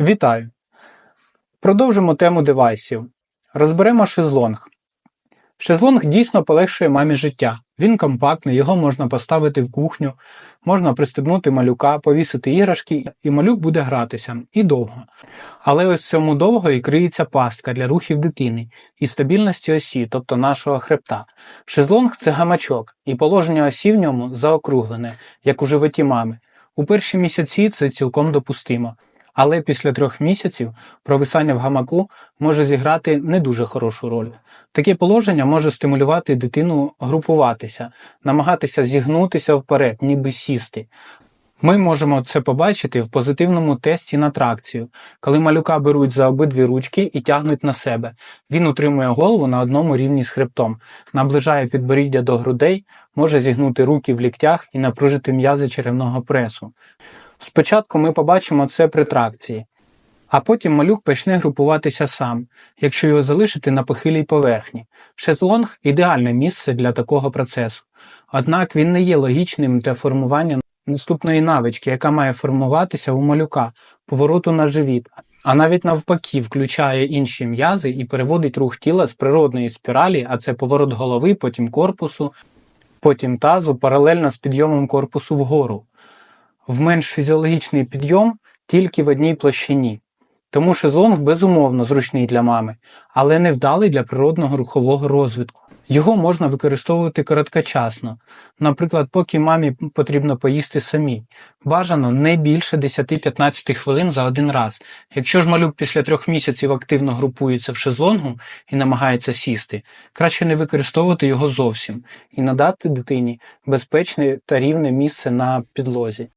Вітаю! Продовжимо тему девайсів. Розберемо шезлонг. Шезлонг дійсно полегшує мамі життя. Він компактний, його можна поставити в кухню, можна пристебнути малюка, повісити іграшки, і малюк буде гратися і довго. Але ось в цьому довго і криється пастка для рухів дитини і стабільності осі, тобто нашого хребта. Шезлонг це гамачок, і положення осі в ньому заокруглене, як у животі мами. У перші місяці це цілком допустимо. Але після трьох місяців провисання в гамаку може зіграти не дуже хорошу роль. Таке положення може стимулювати дитину групуватися, намагатися зігнутися вперед, ніби сісти. Ми можемо це побачити в позитивному тесті на тракцію, коли малюка беруть за обидві ручки і тягнуть на себе. Він утримує голову на одному рівні з хребтом, наближає підборіддя до грудей, може зігнути руки в ліктях і напружити м'язи черевного пресу. Спочатку ми побачимо це при тракції, а потім малюк почне групуватися сам, якщо його залишити на похилій поверхні. Шезлонг ідеальне місце для такого процесу. Однак він не є логічним для формування наступної навички, яка має формуватися у малюка, повороту на живіт, а навіть навпаки включає інші м'язи і переводить рух тіла з природної спіралі, а це поворот голови, потім корпусу, потім тазу, паралельно з підйомом корпусу вгору в менш фізіологічний підйом тільки в одній площині. Тому шезлонг безумовно зручний для мами, але не вдалий для природного рухового розвитку. Його можна використовувати короткочасно, наприклад, поки мамі потрібно поїсти самі. Бажано не більше 10-15 хвилин за один раз. Якщо ж малюк після трьох місяців активно групується в шезлонгу і намагається сісти, краще не використовувати його зовсім і надати дитині безпечне та рівне місце на підлозі.